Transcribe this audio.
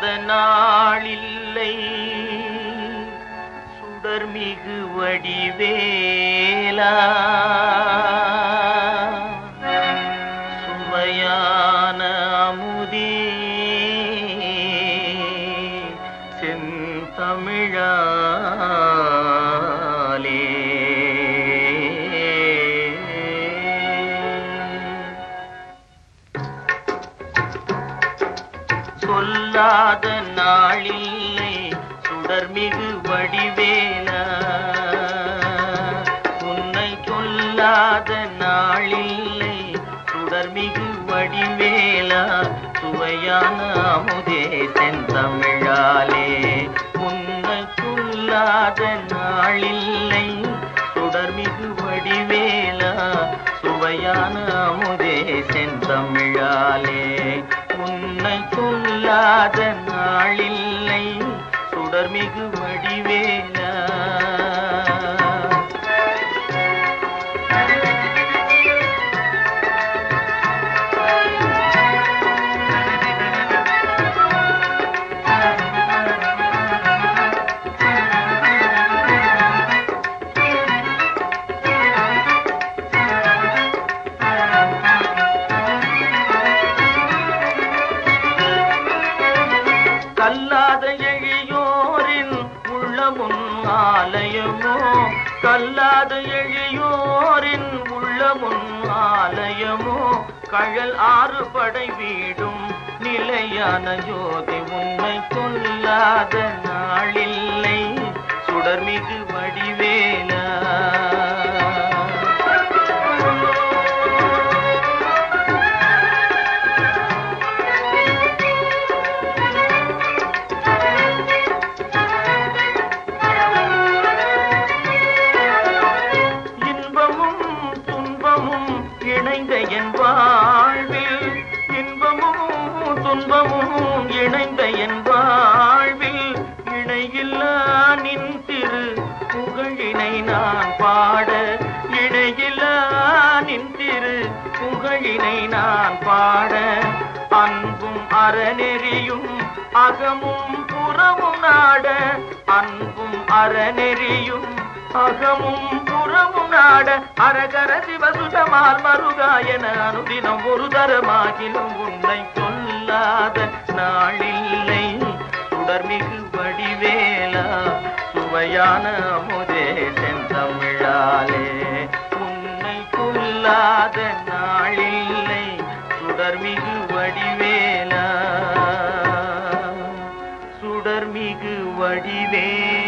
சொல்லாத நாளில்லை சுடர்மிகு வடிவேலா. சுவையான அமுதே. செந்தமிழா. சொல்லாத நாளில்லை சுடர்மிகு வடிவேலா. உன்னை சொல்லாத நாளில்லை சுடர்மிகு வடிவேலா. சுவையான அமுதே செந்தமிழாலே உன்னை சொல்லாத நாளில்லை சுடர்மிகு வடிவேலா. சுவையான அமுதே செந்தமிழாலே உன்னை நாளில்லை. சுடர்மிகு வடிவேலா ஆலயமோ? கல்லாத எழியோரின் உள்ளமுன் ஆலயமோ? கழல் ஆறு படை வீடும் நிலையான ஜோதி உண்மை கொல்லாத நாளில்லை. சுடர்மிகு வடிவ இணைந்த என் வாழ்வில் இன்பமும் துன்பமும் இணைந்த என் வாழ்வில் இணையில்லா நின் திரு புகழினை நான் பாட இணையில்லா நின் திரு புகழினை நான் பாட. அன்பும் அறநெறியும் அகமும் புறமும் நாட அன்பும் அறநெறியும் அகமும் புறமும் நாட அரகர சிவசுஷமால் மருகாயன அனுதினம் ஒரு தரமாகிலும் உன்னை கொல்லாத நாளில்லை. சுடர்மிகு வடிவேலா சுவையான அமுதே செந்தமிழாலே. உன்னை கொல்லாத நாளில்லை சுடர்மிகு வடிவேலா. சுடர்மிகு வடிவேலா.